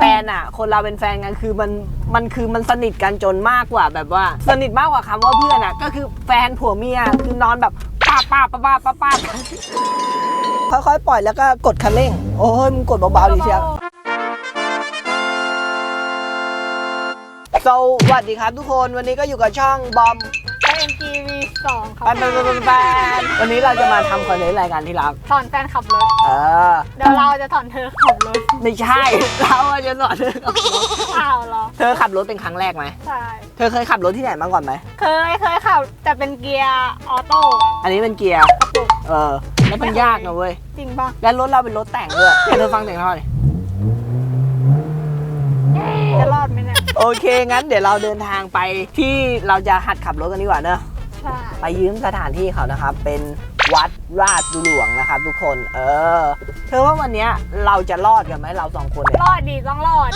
แฟนอะ คนเราเป็นแฟนกันคือมันมันคือมันสนิทกันจนมากกว่าแบบว่า สนิทมากกว่าคำว่าเพื่อนอะ ก็คือแฟนผัวเมียคือนอนแบบป้าป้าป้าป้าป้าป้าค่อยๆ ปล่อยแล้วก็กดคันเร่ง โอ้ยมึงกดเบาๆดิเชียวสวัสดีครับทุกคนวันนี้ก็อยู่กับช่องบอม NGV 2ครับแปนแปนแปนแปนวันนี้เราจะมาทำคอนเทนต์รายการที่รักถอนแฟนขับรถเออ เดี๋ยวเราจะถอนเธอขับรถไม่ใช่ เราอะจะสอนเธอขับรถอ้าวเหรอเธอขับรถเป็นครั้งแรกไหมใช่เธอเคยขับรถที่ไหนมาก่อนไหมเคยเคยขับแต่เป็นเกียร์ออโต้อันนี้เป็นเกียร์กระปุกเออแล้วมันยากนะเว้ยจริงปะแล้วรถเราเป็นรถแต่งด้วยเดี๋ยวเธอฟังเสียงท่อดิจะรอดไหมเนี่ย โอเค งั้นเดี๋ยวเราเดินทางไปที่เราจะหัดขับรถกันดีกว่าเนอะใช่ไปยืมสถานที่เขานะครับ เป็นวัดราชบุหลวงนะครับทุกคน เออ เธอว่าวันเนี้ยเราจะรอดกันไหมเราสองคนเนี่ยรอดดีต้องรอด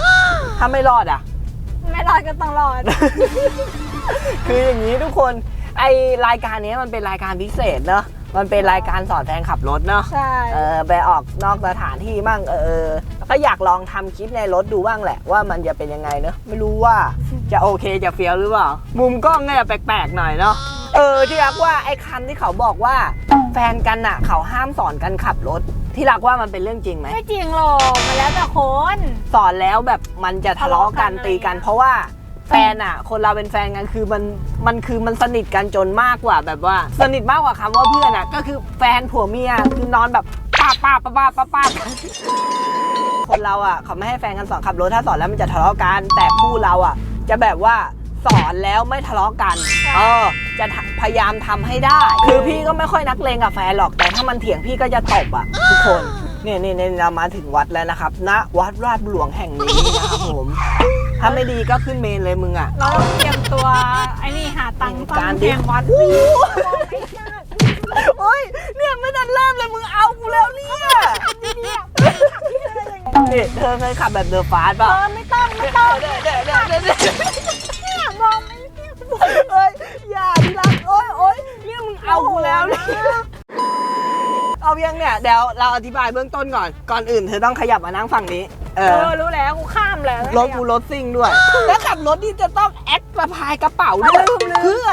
ถ้าไม่รอดอะ ไม่รอดก็ต้องรอด คืออย่างนี้ทุกคน ไอรายการนี้มันเป็นรายการพิเศษเนอะ มันเป็นรายการสอนแฟนขับรถเนอะใช่เออไปออกนอกสถานที่บ้างเออแล้วก็อยากลองทำคลิปในรถดูบ้างแหละ ว่ามันจะเป็นยังไงเนอะไม่รู้ว่าจะโอเคจะเฟี้ยวหรือเปล่า มุมกล้องเนี่ยแปลกๆหน่อยเนาะเออที่รักว่าไอ้คันที่เขาบอกว่าแฟนกันอะเขาห้ามสอนกันขับรถ ที่รักว่ามันเป็นเรื่องจริงไหมไม่จริงหรอกมันแล้วแต่คน สอนแล้วแบบมันจะทะเลาะกันทะเลาะกันตีกันอะไรเงี้ยเพราะว่า แฟนอะคนเราเป็นแฟนกันคือมันมันคือมันสนิทกันจนมากกว่าแบบว่า สนิทมากกว่าคำว่าเพื่อนอะก็คือแฟนผัวเมียคือนอนแบบป้าป้าป้าป้าป้าป้าคนเราอะเขาไม่ให้แฟนกันสอนขับรถถ้าสอนแล้วมันจะทะเลาะกันแต่คู่เราอะจะแบบว่าสอนแล้วไม่ทะเลาะกัน เออ จะทำพยายามทำให้ได้ คือพี่ก็ไม่ค่อยนักเลงกับแฟนหรอก แต่ถ้ามันเถียงพี่ก็จะตบอะทุกคนเนี่ยเนี่ยเนี่ยเรามาถึงวัดแล้วนะครับณวัดราชบุหลวงแห่งนี้นะครับผม ถ้าไม่ดีก็ขึ้นเมนเลยมึงอะ เราต้องเตรียมตัว ไอ้นี่หาตังค์ฟัการงดิแข่งวัดโอ้โหโอ้ยเนี่ยไม่ทันเริ่มเลยมึงเอากูแล้วเนี่ยเนี่ยเธอเคยขับแบบเดอะฟาสเอป่ะอไม่ต้องไม่ต้องเดี๋ยวเดี๋ยวเดี๋ยวเดี๋ยวเดี๋ยวเนี่ยมองไม่เนี่ยเอ้ยอย่าที่รักโอ้ยโอ้ยเนี่ยมึงเอากูแล้วเนี่ยเอายังเนี่ยเดี๋ยวเราอธิบายเบื้องต้นก่อน ก่อนอื่นเธอต้องขยับมานั่งฝั่งนี้ เอเอออรู้แล้วกูข้ามแล้วรถกูรถซิ่งด้วย แล้วขับรถที่จะต้องแอดสะพายกระเป๋าด้วยลืมลืมเพื่อ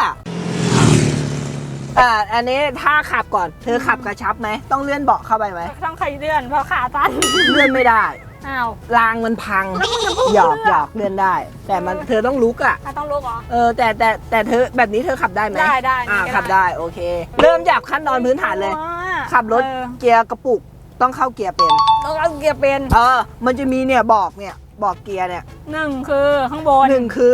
อ่าอันนี้ถ้าขับก่อน เธอขับกระชับไหม ต้องเลื่อนเบาะเข้าไปไหม ต้องใครเดือนเพราะขาสั้นเลื่อนไม่ได้ อ้าว รางมันพัง แล้วมึงจะพูดหยอกเพื่อหยอกเลื่อนได้ แต่มันเธอต้องลุกอะ อะต้องลุกเหรอ เออแต่แต่แต่เธอแบบนี้เธอขับได้ไหมได้ได้อ่านี่ก็ได้ ขับได้โอเค เริ่มจากขั้นตอนพื้นฐานเลยอ๋อขับรถเออเกียร์กระปุกต้องเข้าเกียร์เป็น ต้องเอาเกียร์เป็นเออ มันจะมีเนี่ยบอกเนี่ยบอกเกียร์เนี่ยหนึ่งคือข้างบน หนึ่งคือ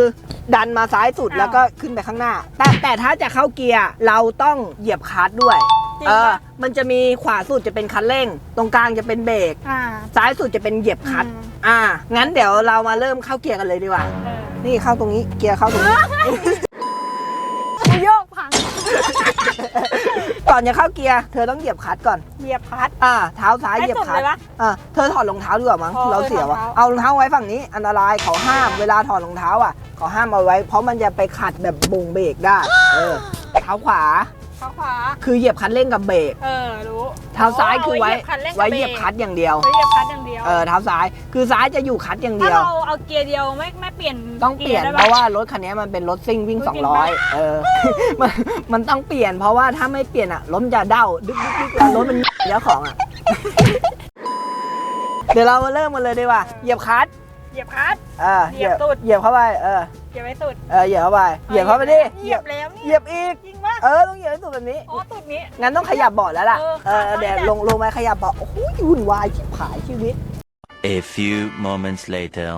ดันมาซ้ายสุดอ้าว แล้วก็ขึ้นไปข้างหน้า แต่แต่ถ้าจะเข้าเกียร์เราต้องเหยียบคลัตช์ด้วย จริงเออ ปะมันจะมีขวาสุดจะเป็นคันเร่ง ตรงกลางจะเป็นเบรก อ่า ซ้ายสุดจะเป็นเหยียบคลัตช์อืม อ่า งั้นเดี๋ยวเรามาเริ่มเข้าเกียร์กันเลยดีกว่า เออนี่เข้าตรงนี้ เกียร์เข้าตรงนี้ กูโยกพัง ก่อนจะเข้าเกียร์เธอต้องเหยียบคลัตช์ก่อน เหยียบคลัตช์ อ่าเท้าซ้ายให้เหยียบสุดคลัตช์เลยวะอ่าเธอถอดรองเท้าดีกว่ามั้งอ๋อเราเสียวะถอดรองเท้าเอารองเท้าไว้ฝั่งนี้อันตรายเขาห้ามเวลาถอดรองเท้าอะเขาห้ามเอาไว้ เพราะมันจะไปขัดแบบบุงเบรกได้เออเท้าขวาขาขวา คือเหยียบคันเร่งกับเบรก เออ รู้ เท้าซ้ายคือไว้เหยียบคันเร่งกับไว้เหยียบคลัตช์อย่างเดียวไว้เหยียบคลัตช์อย่างเดียวเออเท้าซ้ายคือซ้ายจะอยู่คลัตช์อย่างถ้าเดียวเราเอาเกียร์เดียวไม่ไม่เปลี่ยนต้องเปลี่ยนกีร์เพได้ปะราะว่ารถคันนี้มันเป็นรถซิ่งวิ่งจริงปะ200 เออมันมันต้องเปลี่ยน เพราะว่าถ้าไม่เปลี่ยนอะรถมันจะเด้าดึกดึกดึกแล้วรถมันเจ้าของอะเดี๋ยวเรามาเริ่มกันเลยดีกว่าเหยียบคลัตช์เห ยียบคลัตช์เออเหยียบตูดเหยียบเข้าไปเออเหยียบไว้สุดเออเหยียบเข้าไปเหยียบเข้าไปดิเหยียบแล้วนี่เหยียบอีกจริงปะเออต้องเหยียบให้สุดแบบนี้อ๋อตุดนี้งั้นต้องขยับเบาะแล้วล่ะเออเออขาเดี๋ยวต้องลงลงมาขยับเบาะโอ้โหวุ่นวายชิบหายชีวิต A few moments later.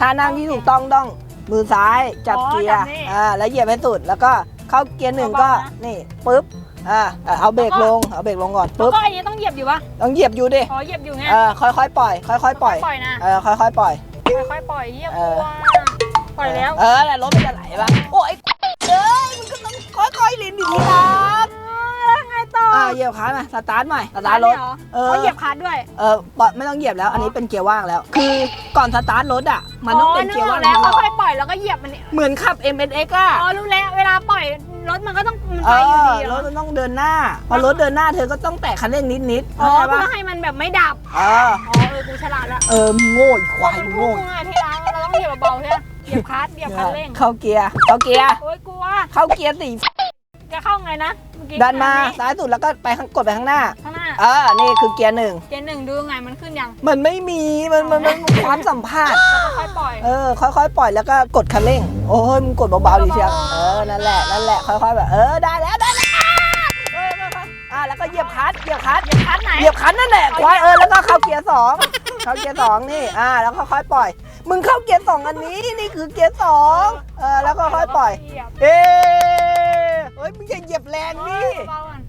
ท่านั่งที่ถูกต้องต้องมือซ้ายจับเกียร์อ่าแล้วเหยียบให้สุดแล้วก็เข้าเกียร์หนึ่งก็นี่ปุ๊บอ่าอ่าเอาเบรกลงเอาเบรกลงก่อนแล้วปุ๊บก็อันนี้ต้องเหยียบอยู่ปะต้องเหยียบอยู่ดิอ๋อเหยียบอยู่ไงเออค่อยๆปล่อย ค่อยๆปล่อยปล่อยนะเออค่อยๆปล่อย ค่อยๆปล่อยเหยียบเออตัวปล่อยแล้วเออแต่รถมันจะไหลปะโอ้ยเอ้ยมันก็ต้องค่อยๆลิ้นดิทีรักแล้วไงต่ออ่าเหยียบขาใหม่สตาร์ทใหม่สตาร์ทรถเหรอเออเขาเหยียบคลัตช์ด้วยเออปล่อยไม่ต้องเหยียบแล้ว อันนี้เป็นเกียร์ว่างแล้ว คือก่อนสตาร์ทรถอะมันต้องเป็นเกียร์ว่างนึกออกแล้วตลอดค่อยๆปล่อยแล้วก็เหยียบมันเนี่ยเหมือนขับ M S X อะอ๋อรู้แล้วเวลาปล่อย รถมันก็ต้องมันเอไปอยู่อดีรเหรอถมันต้องเดินหน้า พอรถเดินหน้าเธอก็ต้องแตะคันเร่งนิดๆอ๋อเข้าใจเพื่อปะให้มันแบบไม่ดับ เอออ๋อเออกูฉลาดละเออมึงโง่อีกควายมันมึงพุ่โง่งอะที่ร้านเราต้องเหยียบเบาๆใช่ไหมเหยียบคลัตช์เหยียบคันเร่งเข้าเกียร์เข้าเกียร์โอ้ยกลัวเข้าเกียร์สี่จะเข้าไงนะเมื่อกี้ดันมาอัซ้ายสุดแล้วก็ไปข้างกดไปข้างหน้า ข้างหน้าเออ นี่คือเกียร์หนึ่งเกณฑ์หนึ่งดูไงมันขึ้นยังมันไม่มี มันมันมันมันความสัมภาษณ์แล้วก็ค่ อยปล่อย เออค่อยๆ ปล่อยแล้วก็กดคันเร่ง โอ้ยมึงกดเบาๆดิเชียวเออนั่นแหละนั่นแหละค่อยๆแบบเออได้แล้วได้แล้วเออค่อยๆอ่าแล้วก็เหยียบคลัตช์เหยียบคลัตช์ คันไหน เหยียบคันนั่นแหละควายเออแล้วก็เข้าเกียร์สอง เข้าเกียร์สองนี่อ่าแล้วค่อยๆปล่อย มึงเข้าเกียร์สองอันนี้นี่คือเกียร์สองเออแล้วก็ค่อยๆปล่อย เหยียบเอ๊ะเฮ้ยมึงอย่าเหยียบแรงเอนี่อเบาๆก่อน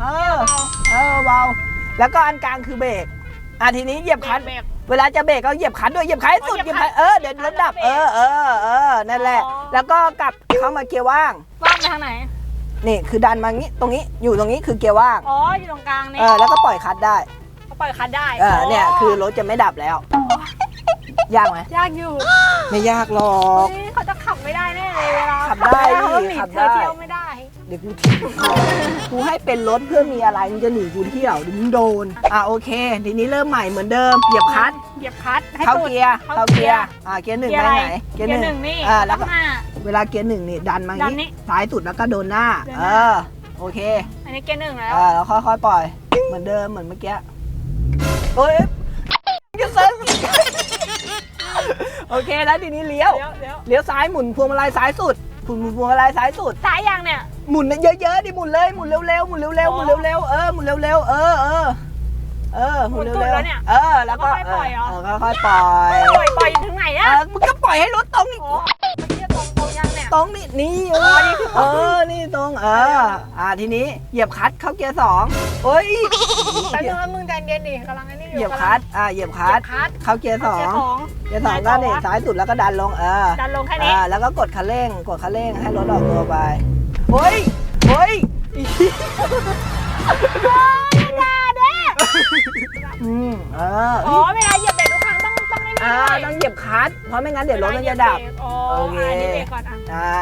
เออเออเบาแล้วก็อันกลางคือเบรกอะทีนี้เหยียบคันเบรก เวลาจะเบรกก็เหยียบคันด้วยเหยียบคันให้สุดอ๋อเหเหยียียยบบคัคันนเออเดี๋ยวรถดับแล้วเอเบรกอเออเออนั่นแหละ อ๋อ แล้วก็กลับเข้ามาเกียร์ว่าง ว่างไปทางไหน นี่คือดันมางี้ตรงนี้อยู่ตรงนี้คือเกียร์ว่างอ๋อ อยู่ตรงกลางนี่เออแล้วก็ปล่อยคันได้เขาปล่อยคันได้เออเนี่ยคือรถจะไม่ดับแล้ว ยากไหมยากอยู่ไม่ยากหรอก เฮ้ยเขาจะขับไม่ได้แน่เลยเวลาขับได้เขาหนีขับเธได้ อเที่ยวไม่ได้ เดี๋ยวกูถีบกูให้เป็นรถเพื่อมีอะไรมึงจะหนีกูเที่ยวเดี๋ยวมึงโดน อะโอเค ทีนี้เริ่มใหม่เหมือนเดิม เหยียบคลัตช์เหยียบคลัตช์ให้เข้าสุด เกียร์ เข้าเกียร์ อะเกียร์หนึ่งเกียไปร์อะไรไหนเกียร์หนึ่งนี่อ่าแล้วก็ข้างหน้า เวลาเกียร์หนึ่งนี่ดันมาอย่างดันนี่นี้ซ้ายสุดแล้วก็โดนหน้า เดินหเอน้า อ โอเค อันนี้เกียร์หนึ่งแล้ว อ่าแล้วค่อยๆปล่อย เหมือนเดิมเหมือนเมื่อกี้โอ้ยจะเซิร์ฟโอเคแล้วทีนี้เลี้ยว เดี๋ยวเดี๋ยวเลี้ยวซ้ายหมุนพวงมาลัยซ้ายสุดหมุนพวงมาลัยซ้ายสุดสายยางเนี่ย หมุนเยอะๆดิหมุนเลยหมุนเร็วๆหมุนเร็วๆหมุนเร็วๆเออหมุนเร็วๆเออเออเออหมุนเร็หมุนสุดวแล้วเนี่ยๆเออแล้วก็แล้วก็ค่อยปล่อยเหรอเออค่อยๆปล่อยปล่อยปล่อยถึงไหนเออะอมึงก็ปล่อยให้รถตรงอีกโอ้มันเทียบตรงตรงยังเนี่ยตรงนี่นี่เออเออนี่ตรงเอออ่าทีนี้เหยียบคลัตช์เข้าเกียร์สองโอ้ยแป๊บนึงนะมึงใจเย็นดิกำลังไอ้นี่อยู่เหยียบคลัตช์อ่าเหยียบคลัตช์เหยียบคลัตช์เข้าเกียร์สองเกียร์สองเกียร์สองด้านนี่ซ้ายสุดแล้วก็ดันลงเออดันลงแค่นี้อ่าแล้วก็กดคันเร่งกดคันเร่งให้รถออกตัวไป เฮ้ยเฮ้ยอีอย่าเด้อืมเออ อ๋อเวลาเหยียบ องต้องไม่อ่าไม่ต้องเหยียบคลัตช์เพราะไม่งั้นเดี๋ยวรถมันจะดับอ๋อโอเคอันนี้เบรกก่อนอะอ่า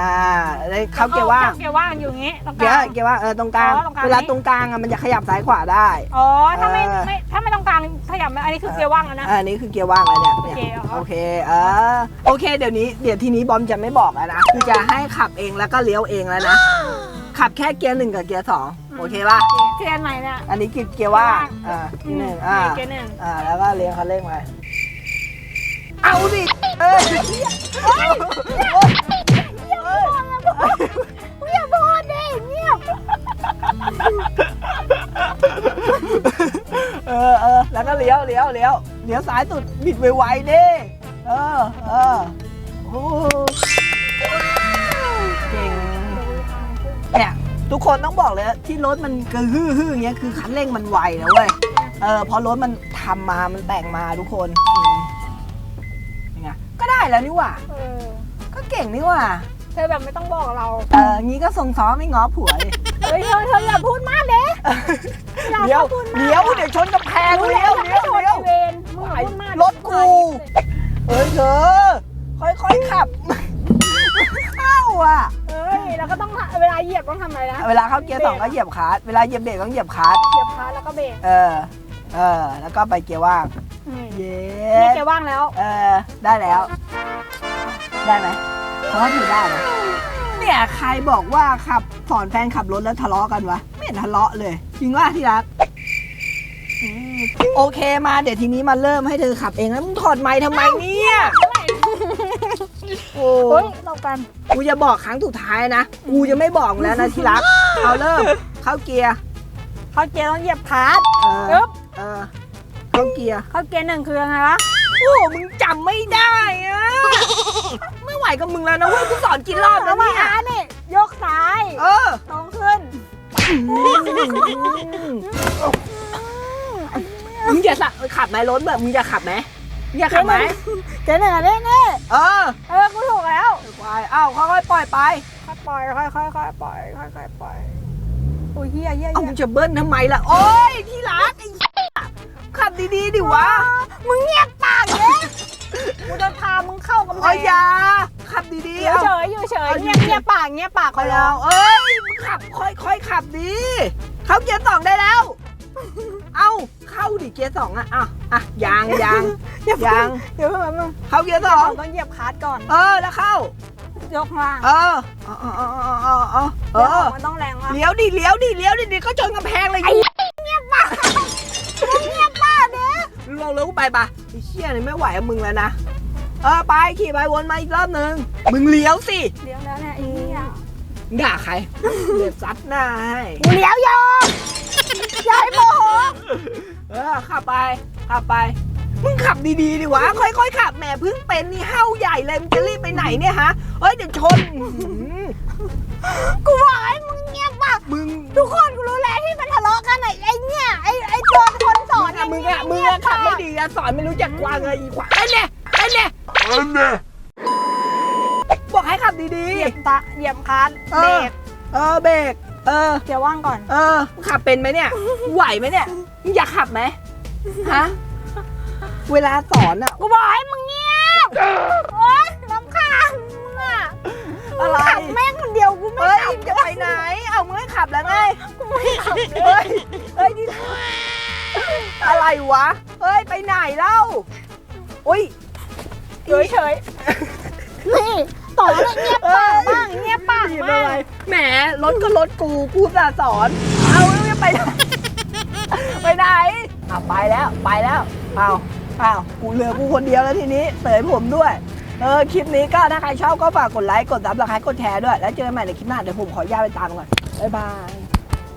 แล้วเข้าเกียร์ว่างเกียร์ว่างอยู่อย่างงี้ตรงกเกียลาง ร์เกียร์ว่างเออตรงกลางอ๋อตรงกลาง เวลานี้ตรงกลางอะมันจะขยับซ้ายขวาได้ อ๋อถ้าไม่เออ ไม่ถ้าไม่ต้องกลางขยับอันนี้คือเกียร์ว่างแล้วนะ อันนี้คือเกียร์ว่างแล้วเนี่ยเนี่ยโอเคเหรอโอเคเออโอเค เดี๋ยวนี้เดี๋ยวทีนี้บอมจะไม่บอกแล้วนะคือจะให้ขับเองแล้วก็เลี้ยวเองแล้วนะขับแค่เกียร์หนึ่งกับเกียร์สองโอเคป่ะเกียร์ไหนเนี่ยอันนี้คือเกียร์ว่างอ่าที่หนึ่งอ่าเกียร์หนึ่งอ่าแล้วก็เลี้ยงคันเร่งไป เอาดิเอ้ยเฮ้ยเฮ้ยอย่าพูดดิเงียบเออเออแล้วก็เลี้ยวเลี้ยวเลี้ยวเลี้ยวซ้ายสุดบิดไวๆดิเออเออโอ้เก่งเนี่ยทุกคนต้องบอกเลยที่รถมันกระฮือฮืออย่างเงี้ยคือคันเร่งมันไวนะเว้ยเออเพราะรถมันทำมามันแต่งมาทุกคน แล้วนี่หว่า เออก็เก่งนี่หว่า เธอแบบไม่ต้องบอกเราเอองี้ก็ทรงซ้อมไม่ง้อผัวดิเฮ้ยเธอเธออย่าพูดมากเด้อย่าเดี๋ยวพูดมากเดี๋ยวเดี๋ยวชนกำแพงรู้เลี้ยวจะไม่เลี้ยวโดนเลี้ยวเวนมึงอย่าพูดมากรถกูเอ้ยเธอค่อยๆขับเข้าอะ เอ้ยแล้วก็ต้องเวลาเหยียบต้องทำอะไรนะเวลาเข้าเกียร์สองก็เหยียบคลัตช์เวลาเหยียบเบรกต้องเหยียบคลัตช์เหยียบคลัตช์แล้วก็เบรกเออ เออ แล้วก็ไปเกียร์ว่างอืม เย้นี่เกียร์ว่างแล้ว เออ ได้แล้ว ได้ไหมเพราะว่าถือได้นะเนี่ยใครบอกว่าขับสอนแฟนขับรถแล้วทะเลาะกันวะ ไม่เห็นทะเลาะเลย จริงว่าที่รักอืมโอเคมาเดี๋ยวทีนี้มาเริ่มให้เธอขับเองแล้วมึงถอดไม้ทำไมเนี่ยโอ้เฮ้ยเรากัน กูจะบอกครั้งสุดท้ายนะ กูจะไม่บอกแล้วนะที่รัก เอาเริ่ม เข้าเกียร์ เข้าเกียร์ต้องเหยียบคลัตช์เอออึ๊บเออเข้าเกียร์เข้าเกียร์หนึ่งคือยังไงวะโอ้มึงจำไม่ได้อะไม่ไหวกับมึงแล้วนะเว้ยกูสอนกี่รอบแล้วเอามาเนี่ยอะนี่ยกซ้ายเออตรงขึ้นมึงจะสะขับไหมรถแบบมึงจะขับไหมมึงจะขับไหมเกียร์หนึ่งอันนี้นี่เออเออกูถูกแล้วไปเอ้าค่อยๆปล่อยไปค่อยปล่อยค่อยค่อยค่อยปล่อยค่อยค่อยปล่อยโอ้ยเฮียเฮียเอ้าเฮีมึยงจะเบิ้ลทำไมล่ะโอ๊ยที่รักไอ้เหี้ย ขับดีๆดิวะมึงเงียบปากเลยกูจะพามึงเข้ากำแพโอ้ยงอยาขับดีๆเดี๋ยวเอา เฉยยอยู่เฉยเงียบเงียบปากเงียบปากคอเขายแล้แล้ววเอ้ยมึงขับค่อยค่อยขับดี เข้าเกียร์สองได้แล้ว เอ้าเข้าดิเกียร์สองอะอะอะยางยางอย่าเพิ่ยัง เดี๋ยวเพิ่งแป๊บนึงเข้าเกียร์สองต้องเหยียบคลัตช์ก่อนเออแล้วเข้า ยกล่างเออเออเออเออเออเออเออเอเดี๋ยวอมันต้องแรงว่ะเลี้ยวดิเลี้ยวดิเลี้ยวดิเดี๋ยวก็ชนกำแพงเลยไอ้ ลงแล้วกูไปปะไอ้เชี่ยนี่ไม่ไหวกับมึงแล้วนะ เออไปขี่ไปวนมาอีกรอบนึงมึงเลี้ยวสิ เลี้ยวแล้วเนี่ยไอ้เหี้ยด่าใคร เดี๋ยวซัดหน้าให้กูเลี้ยวโยกอย่าให้โมโหเออขับไปขับไป มึงขับดีๆดิวะ ค่อยๆขับแหมเพิ่งเป็นนี่เห้าใหญ่เลยมึงจะรีบไปไหนเนี่ยฮะเฮ้ยเดี๋ยวชนอื้อหือกูบอกให้มึงเงียบปากมึง ทุกคนกูรู้ อนมึงอะมึงอะมึงอะขับไม่ดีอะสอนไม่รู้จักวางเลยอีขวาไอ้เนี่ยไอ้เนี่ยบอกให้ขับดีเหยียบตะเหยียบคลัตช์เอเบรอกๆ เออเบรก เออเดี๋ยวว่างก่อน เออมึงขับเป็นไหมเนี่ย ไหวไหมเนี่ยมึงอยากขับไหมฮะ เวลาสอนอะกูบอกให้มึงเงียบโอ๊ยน้ำคาญมึงอะอะไร ขับแม่งคนเดียวกูไม่เฮ้ยขับจะไปไหน เอามึงให้ขับแล้วไง กูไม่ขับเลย เฮ้ย เฮ้ยนี่ อะไรวะ เฮ้ย ไปไหนเล่า อุ้ยเฉยเฉยๆนี่ต่อเลยเงียบปากบ้างเงียบปากหยิบบ้าอะไรงแหมรถก็รถกูกูจะสอน เอาแล้วจะไปไหนไปไหนเอาไปแล้วไปแล้วเอาเอากูเหลือกูคนเดียวแล้วทีนี้เสยผมด้วย เออ คลิปนี้ก็ถ้าใครชอบก็ฝากกดไลค์ กดซับสไครต์กดแชร์ด้วย แล้วเจอกันใหม่ในคลิปหน้า เดี๋ยวผมขออนุญาตไปตามก่อน บ๊ายบาย